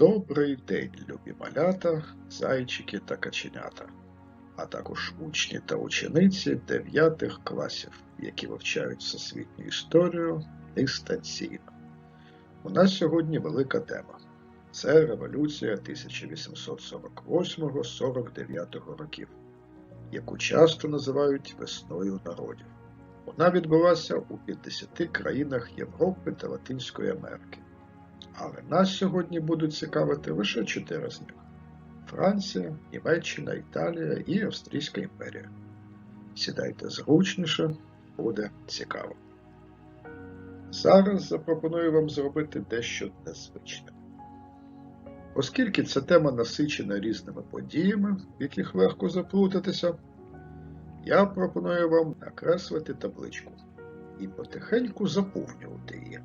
Добрий день, любі малята, зайчики та каченята, а також учні та учениці 9 класів, які вивчають всесвітню історію дистанційно. У нас сьогодні велика тема. Це революція 1848-49 років, яку часто називають весною народів. Вона відбулася у 50 країнах Європи та Латинської Америки. Але нас сьогодні будуть цікавити лише чотири з них: Франція, Німеччина, Італія і Австрійська імперія. Сідайте зручніше, буде цікаво. Зараз запропоную вам зробити дещо незвичне. Оскільки ця тема насичена різними подіями, в яких легко заплутатися, я пропоную вам накреслити табличку і потихеньку заповнювати її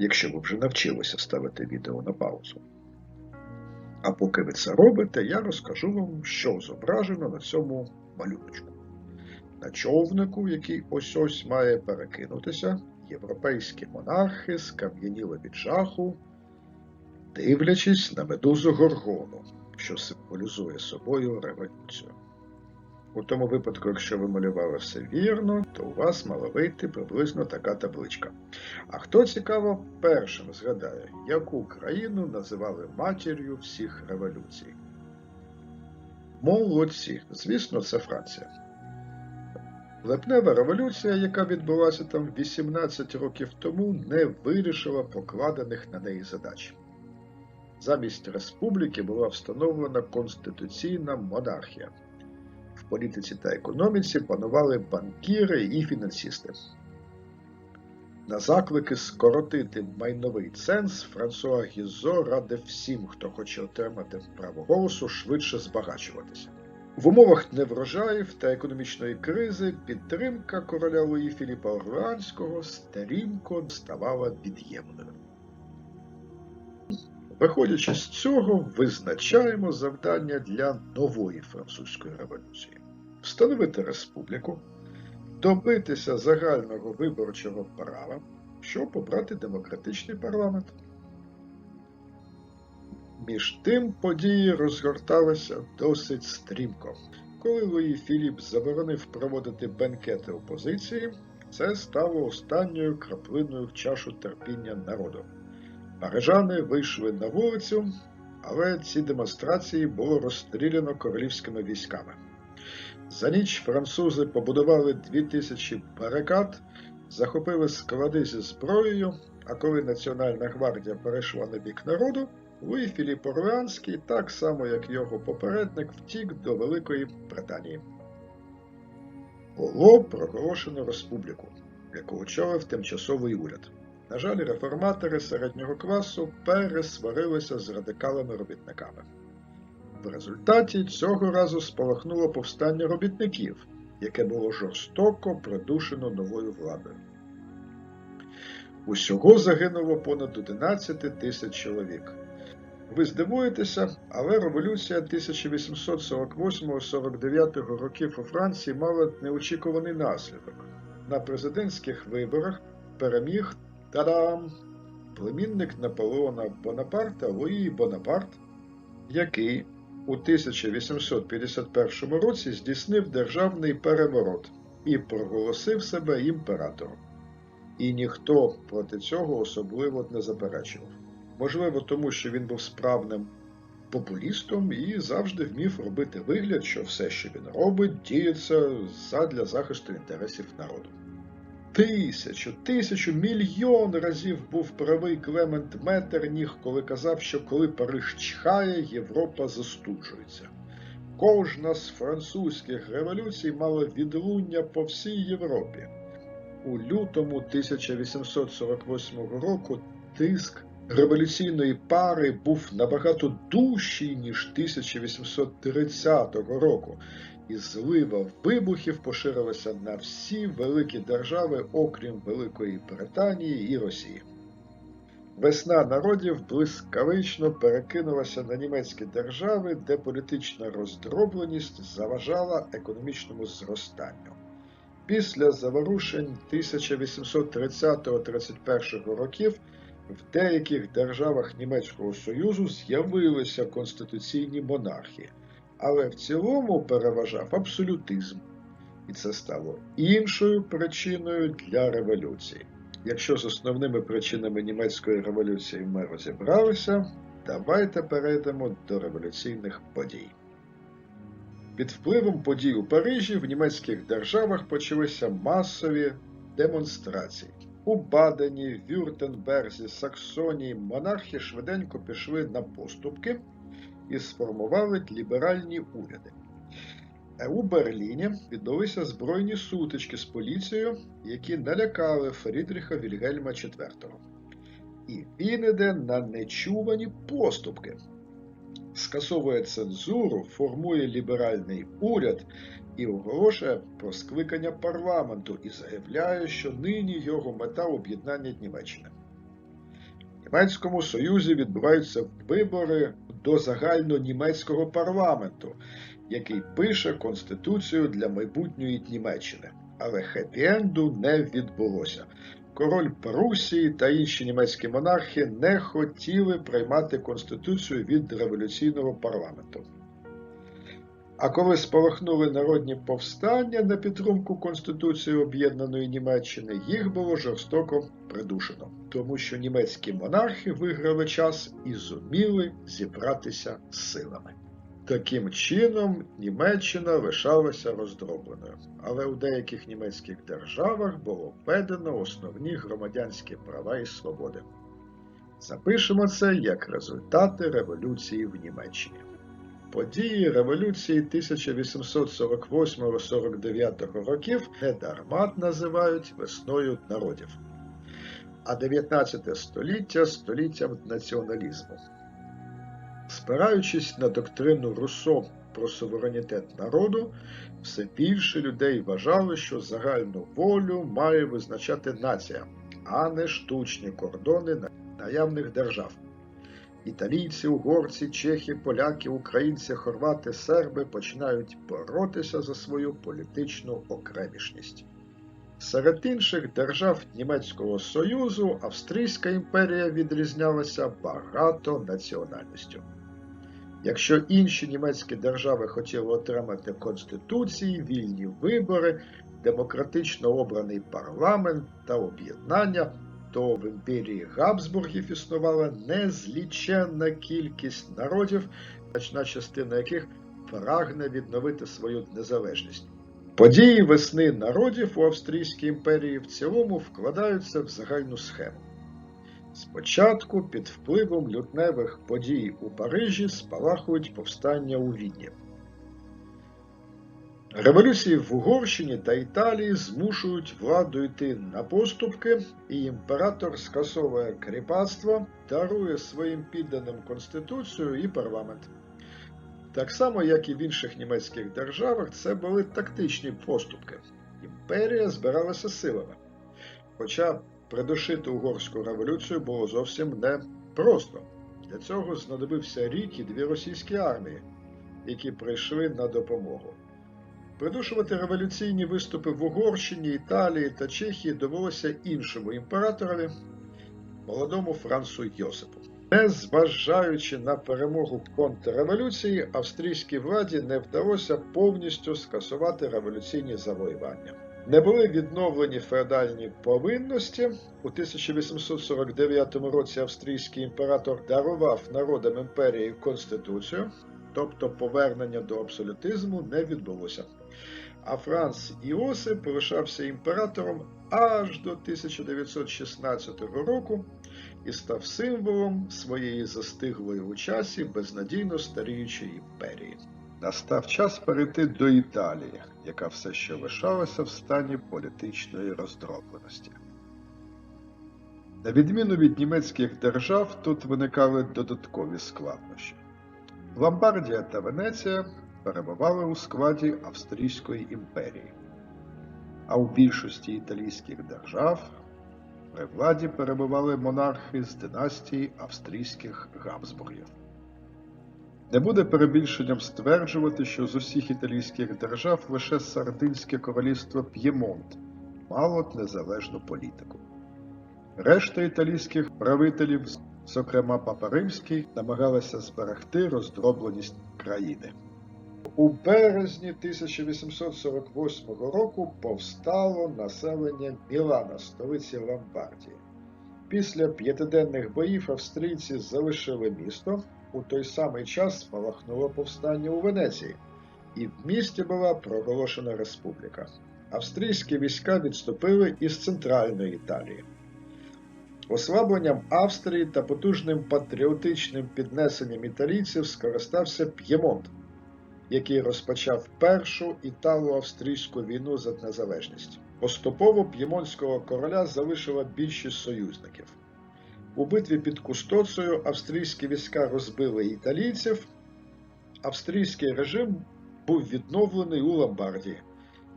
якщо ви вже навчилися ставити відео на паузу. А поки ви це робите, я розкажу вам, що зображено на цьому малюночку. На човнику, який ось ось має перекинутися, європейські монархи скам'яніли від жаху, дивлячись на медузу горгону, що символізує собою революцію. У тому випадку, якщо ви малювали все вірно, то у вас мала вийти приблизно така табличка. А хто цікаво, першим згадає, яку країну називали матір'ю всіх революцій? Молодці, звісно, це Франція. Лепнева революція, яка відбулася там 18 років тому, не вирішила покладених на неї задач. Замість республіки була встановлена конституційна монархія політиці та економіці панували банкіри і фінансісти. На заклики скоротити майновий ценз Франсуа Гізо радив всім, хто хоче отримати право голосу, швидше збагачуватися. В умовах неврожаїв та економічної кризи підтримка короля Луї Філіпа Орлеанського старінько ставала від'ємною. Виходячи з цього, визначаємо завдання для нової французької революції встановити республіку, добитися загального виборчого права, щоб обрати демократичний парламент. Між тим події розгорталися досить стрімко. Коли Луї Філіп заборонив проводити бенкети опозиції, це стало останньою краплиною в чашу терпіння народу. Парижани вийшли на вулицю, але ці демонстрації було розстріляно королівськими військами. За ніч французи побудували 2000 барикад, захопили склади зі зброєю, а коли Національна гвардія перейшла на бік народу, Луї Філіп Орлеанський, так само як його попередник, втік до Великої Британії. Було проголошено республіку, яку очолив тимчасовий уряд. На жаль, реформатори середнього класу пересварилися з радикалами-робітниками. В результаті цього разу спалахнуло повстання робітників, яке було жорстоко придушено новою владою. Усього загинуло понад 11 тисяч чоловік. Ви здивуєтеся, але революція 1848-49 років у Франції мала неочікуваний наслідок. На президентських виборах переміг Тадам! племінник Наполеона Бонапарта Луї Бонапарт, який у 1851 році здійснив державний переворот і проголосив себе імператором. І ніхто проти цього особливо не заперечував. Можливо, тому що він був справним популістом і завжди вмів робити вигляд, що все, що він робить, діється задля захисту інтересів народу. Тисячу, тисячу, мільйон разів був правий Клемент Метерніг, коли казав, що коли Париж чхає, Європа застуджується. Кожна з французьких революцій мала відлуння по всій Європі. У лютому 1848 року тиск революційної пари був набагато дужчий, ніж 1830 року, і злива вибухів поширилася на всі великі держави, окрім Великої Британії і Росії. Весна народів блискавично перекинулася на німецькі держави, де політична роздробленість заважала економічному зростанню. Після заворушень 1830-31 років в деяких державах Німецького Союзу з'явилися конституційні монархії, але в цілому переважав абсолютизм. І це стало іншою причиною для революції. Якщо з основними причинами німецької революції ми розібралися, давайте перейдемо до революційних подій. Під впливом подій у Парижі в німецьких державах почалися масові демонстрації. У Бадені, Вюртенберзі, Саксонії монархи швиденько пішли на поступки і сформували ліберальні уряди. Е, У Берліні відбулися збройні сутички з поліцією, які налякали Фрідріха Вільгельма IV. І він іде на нечувані поступки. Скасовує цензуру, формує ліберальний уряд і оголошує про скликання парламенту і заявляє, що нині його мета об'єднання Німеччини. В Німецькому Союзі відбуваються вибори до загальнонімецького парламенту, який пише Конституцію для майбутньої Німеччини. Але хеппі-енду не відбулося. Король Прусії та інші німецькі монархи не хотіли приймати Конституцію від революційного парламенту. А коли спалахнули народні повстання на підтримку Конституції Об'єднаної Німеччини, їх було жорстоко придушено, тому що німецькі монархи виграли час і зуміли зібратися з силами. Таким чином, Німеччина лишалася роздробленою, але у деяких німецьких державах було введено основні громадянські права і свободи. Запишемо це як результати революції в Німеччині. Події революції 1848-49 років недарма називають весною народів, а 19 століття століттям націоналізму. Спираючись на доктрину Руссо про суверенітет народу, все більше людей вважали, що загальну волю має визначати нація, а не штучні кордони наявних держав. Італійці, угорці, чехи, поляки, українці, хорвати, серби починають боротися за свою політичну окремішність. Серед інших держав Німецького Союзу Австрійська імперія відрізнялася багатонаціональністю. Якщо інші німецькі держави хотіли отримати конституції, вільні вибори, демократично обраний парламент та об'єднання, то в імперії Габсбургів існувала незліченна кількість народів, значна частина яких прагне відновити свою незалежність. Події весни народів у Австрійській імперії в цілому вкладаються в загальну схему. Спочатку під впливом лютневих подій у Парижі спалахують повстання у Відні. Революції в Угорщині та Італії змушують владу йти на поступки, і імператор скасовує кріпацтво, дарує своїм підданим Конституцію і парламент. Так само, як і в інших німецьких державах, це були тактичні поступки. Імперія збиралася силами. Хоча придушити угорську революцію було зовсім не просто. Для цього знадобився рік і дві російські армії, які прийшли на допомогу. Придушувати революційні виступи в Угорщині, Італії та Чехії довелося іншому імператорові, молодому Францу Йосипу. Незважаючи на перемогу контрреволюції, австрійській владі не вдалося повністю скасувати революційні завоювання. Не були відновлені феодальні повинності. У 1849 році австрійський імператор дарував народам імперії конституцію, тобто повернення до абсолютизму не відбулося. А Франц Іосип лишався імператором аж до 1916 року і став символом своєї застиглої у часі безнадійно старіючої імперії. Настав час перейти до Італії, яка все ще лишалася в стані політичної роздробленості. На відміну від німецьких держав, тут виникали додаткові складнощі. Ломбардія та Венеція перебували у складі Австрійської імперії, а у більшості італійських держав при владі перебували монархи з династії австрійських Габсбургів. Не буде перебільшенням стверджувати, що з усіх італійських держав лише Сардинське королівство П'ємонт мало незалежну політику. Решта італійських правителів, зокрема Папа Римський, намагалася зберегти роздробленість країни. У березні 1848 року повстало населення Мілана, столиці Ломбардії. Після п'ятиденних боїв австрійці залишили місто. У той самий час спалахнуло повстання у Венеції, і в місті була проголошена республіка. Австрійські війська відступили із центральної Італії. Ослабленням Австрії та потужним патріотичним піднесенням італійців скористався П'ємонт, який розпочав першу італо-австрійську війну за незалежність. Поступово п'ємонтського короля залишила більшість союзників. У битві під Кустоцею австрійські війська розбили італійців. Австрійський режим був відновлений у Ломбардії.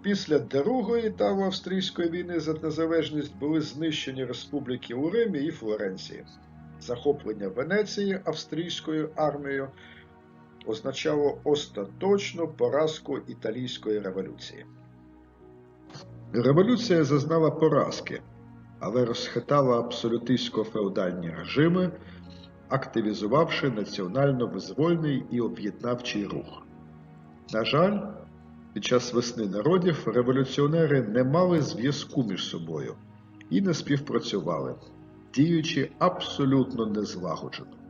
Після Другої італо-австрійської війни за незалежність були знищені республіки у Римі і Флоренції. Захоплення Венеції австрійською армією означало остаточну поразку італійської революції. Революція зазнала поразки, але розхитала абсолютистсько-феодальні режими, активізувавши національно-визвольний і об'єднавчий рух. На жаль, під час весни народів революціонери не мали зв'язку між собою і не співпрацювали, діючи абсолютно незлагоджено.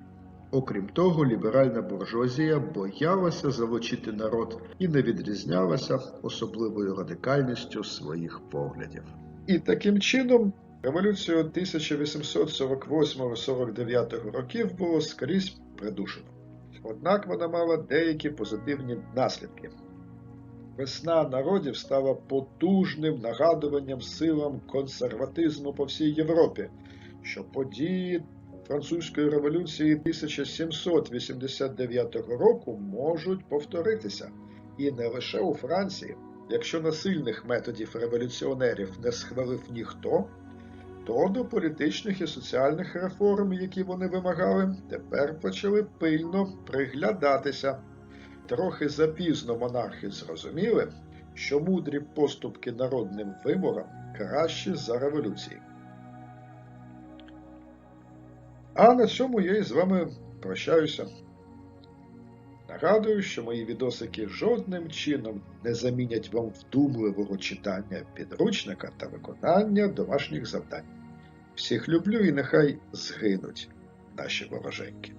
Окрім того, ліберальна буржуазія боялася залучити народ і не відрізнялася особливою радикальністю своїх поглядів. І таким чином революцію 1848-49 років було скрізь придушено. Однак вона мала деякі позитивні наслідки. Весна народів стала потужним нагадуванням силам консерватизму по всій Європі, що події Французької революції 1789 року можуть повторитися, і не лише у Франції. Якщо насильних методів революціонерів не схвалив ніхто, то до політичних і соціальних реформ, які вони вимагали, тепер почали пильно приглядатися. Трохи запізно монархи зрозуміли, що мудрі поступки народним вимогам кращі за революції. А на цьому я із вами прощаюся. Нагадую, що мої відосики жодним чином не замінять вам вдумливого читання підручника та виконання домашніх завдань. Всіх люблю і нехай згинуть наші вороженьки.